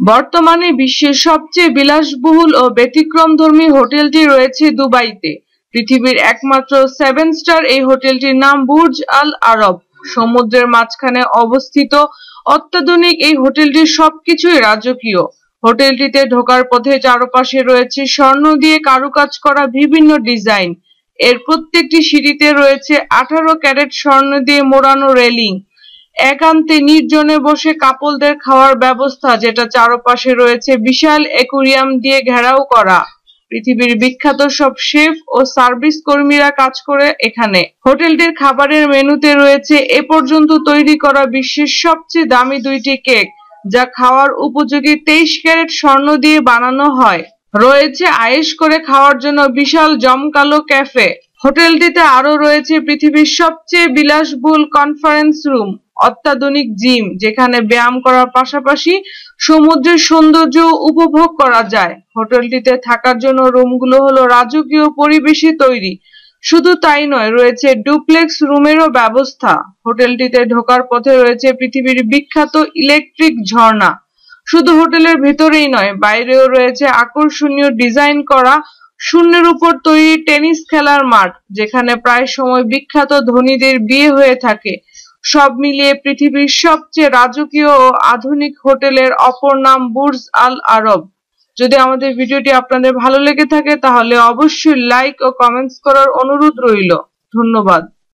বর্তমানে বিশ্বের সবচেয়ে বিলাসবহুল ও ব্যতিক্রমধর্মী হোটেলটি রয়েছে দুবাইতে। পৃথিবীর একমাত্র সেভেন স্টার এই হোটেলটির নাম বুর্জ আল আরব। সমুদ্রের মাঝখানে অবস্থিত অত্যাধুনিক এই হোটেলটির সবকিছুই রাজকীয়। হোটেলটিতে ঢোকার পথে চারপাশে রয়েছে স্বর্ণ দিয়ে কারুকাজ করা বিভিন্ন ডিজাইন। এর প্রত্যেকটি সিঁড়িতে রয়েছে আঠারো ক্যারেট স্বর্ণ দিয়ে মোড়ানো রেলিং। একান্তে নির্জনে বসে কাপলদের খাওয়ার ব্যবস্থা, যেটা চারপাশে রয়েছে বিশাল একুরিয়াম দিয়ে ঘেরাও করা। পৃথিবীর বিখ্যাত সব শেফ ও সার্ভিস কর্মীরা কাজ করে এখানে। হোটেলটির খাবারের মেনুতে রয়েছে এ পর্যন্ত তৈরি করা বিশ্বের সবচেয়ে দামি দুইটি কেক, যা খাওয়ার উপযোগী তেইশ ক্যারেট স্বর্ণ দিয়ে বানানো হয়। রয়েছে আয়েশ করে খাওয়ার জন্য বিশাল জমকালো ক্যাফে। হোটেলটিতে আরও রয়েছে পৃথিবীর সবচেয়ে বিলাসবহুল কনফারেন্স রুম অত্যাধুনিক জিম, যেখানে ব্যায়াম করার পাশাপাশি সমুদ্রের সৌন্দর্য উপভোগ করা যায়। হোটেলটিতে থাকার জন্য রুমগুলো হলো রাজকীয় পরিবেশে তৈরি। শুধু তাই নয়, রয়েছে ডুপ্লেক্স রুমেরও ব্যবস্থা। হোটেলটিতে ঢোকার পথে রয়েছে পৃথিবীর বিখ্যাত ইলেকট্রিক ঝর্ণা। শুধু হোটেলের ভেতরেই নয়, বাইরেও রয়েছে আকর্ষণীয় ডিজাইন করা শূন্যের উপর তৈরি টেনিস খেলার মাঠ, যেখানে প্রায় সময় বিখ্যাত ধনীদের বিয়ে হয়ে থাকে। সব মিলিয়ে পৃথিবীর সবচেয়ে রাজকীয় ও আধুনিক হোটেলের অপর নাম বুর্জ আল আরব। যদি আমাদের ভিডিওটি আপনাদের ভালো লেগে থাকে, তাহলে অবশ্যই লাইক ও কমেন্টস করার অনুরোধ রইল। ধন্যবাদ।